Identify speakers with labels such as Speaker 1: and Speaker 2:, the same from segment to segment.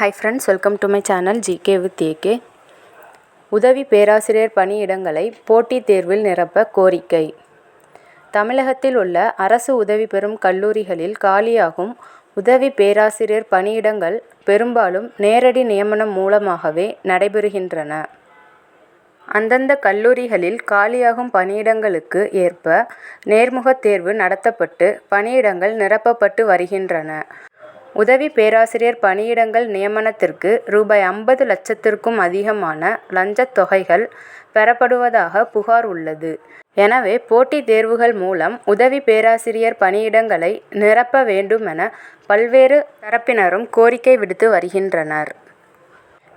Speaker 1: Hi friends welcome to my channel GK with AK உதவி பேராசிரியர் பணியிடங்களை போட்டித் தேர்வில் நிரப்ப கோரிக்கை தமிழகத்தில் உள்ள அரசு உதவி பெறும் கல்லூரிகளில் காலியாகும் உதவி பேராசிரியர் பணியிடங்கள் பெரும்பாலும் நேரடி நியமனம் மூலமாகவே நடைபெறுகின்றன. அந்தந்த கல்லூரிகளில் காலியாகும் பணியிடங்களுக்கு ஏற்ப நேர்முகத் தேர்வு நடத்தப்பட்டு பணியிடங்கள் நிரப்பப்பட்டு வருகின்றன. உதவி பேராசிரியர் பணியிடங்கள் நியமனத்திற்கு ரூபாய் ஐம்பது லட்சத்திற்கும் அதிகமான லஞ்சத் தொகைகள் பெறப்படுவதாக புகார் உள்ளது. எனவே போட்டித் தேர்வுகள் மூலம் உதவி பேராசிரியர் பணியிடங்களை நிரப்ப வேண்டுமென பல்வேறு தரப்பினரும் கோரிக்கை விடுத்து வருகின்றனர்.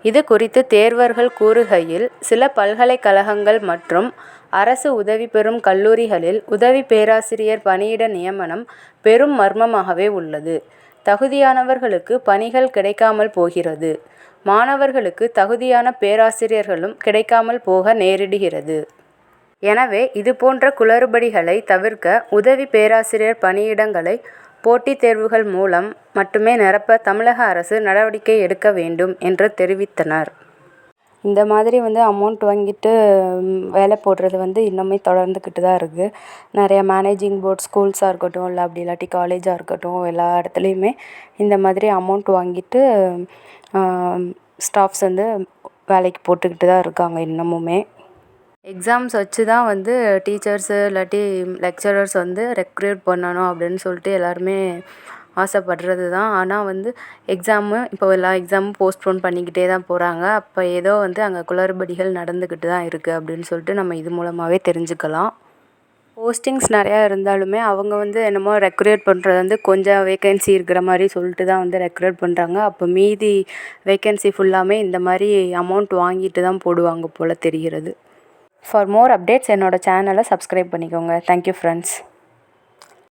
Speaker 1: இது குறித்து தேர்வர்கள் கூறுகையில் சில பல்கலைக்கழகங்கள் மற்றும் அரசு உதவி பெறும் கல்லூரிகளில் உதவி பேராசிரியர் பணியிட நியமனம் பெரும் மர்மமாகவே உள்ளது. தகுதியானவர்களுக்கு பணிகள் கிடைக்காமல் போகிறது. மாணவர்களுக்கு தகுதியான பேராசிரியர்களும் கிடைக்காமல் போக நேரிடுகிறது. எனவே இதுபோன்ற குளறுபடிகளை தவிர்க்க உதவி பேராசிரியர் பணியிடங்களை போட்டித் தேர்வுகள் மூலம் மட்டுமே நிரப்ப தமிழக அரசு நடவடிக்கை எடுக்க வேண்டும் என்று தெரிவித்தனர். இந்த மாதிரி வந்து அமௌண்ட் வாங்கிட்டு வேலை போடுறது வந்து இன்னுமே தொடர்ந்துக்கிட்டு தான் இருக்குது நிறைய மேனேஜிங் போர்ட் ஸ்கூல்ஸாக இருக்கட்டும் இல்லை அப்படி இல்லாட்டி காலேஜாக இருக்கட்டும் எல்லா இடத்துலையுமே இந்த மாதிரி அமௌண்ட் வாங்கிட்டு ஸ்டாஃப்ஸ் வந்து வேலைக்கு போட்டுக்கிட்டு தான் இருக்காங்க இன்னமுமே. எக்ஸாம்ஸ் வச்சு தான் வந்து டீச்சர்ஸு இல்லாட்டி லெக்சரர்ஸ் வந்து ரெக்ரூட் பண்ணணும் அப்படின்னு சொல்லிட்டு எல்லாருமே ஆசைப்படுறது தான். ஆனால் வந்து எக்ஸாமு இப்போ எல்லா எக்ஸாமும் போஸ்ட்போன் பண்ணிக்கிட்டே தான் போகிறாங்க. அப்போ ஏதோ வந்து அங்கே குளறுபடிகள் நடந்துக்கிட்டு தான் இருக்குது அப்படின்னு சொல்லிட்டு நம்ம இது மூலமாகவே தெரிஞ்சுக்கலாம். போஸ்டிங்ஸ் நிறையா இருந்தாலுமே அவங்க வந்து என்னமோ ரெக்ரூட் பண்ணுறது வந்து கொஞ்சம் வேகன்சி இருக்கிற மாதிரி சொல்லிட்டு தான் வந்து ரெக்ரூட் பண்ணுறாங்க. அப்போ மீதி வேகன்சி ஃபுல்லாமே இந்த மாதிரி அமௌண்ட் வாங்கிட்டு தான் போடுவாங்க போல் தெரிகிறது. ஃபார் மோர் அப்டேட்ஸ் என்னோட சேனலை சப்ஸ்கிரைப் பண்ணிக்கோங்க. Thank you friends.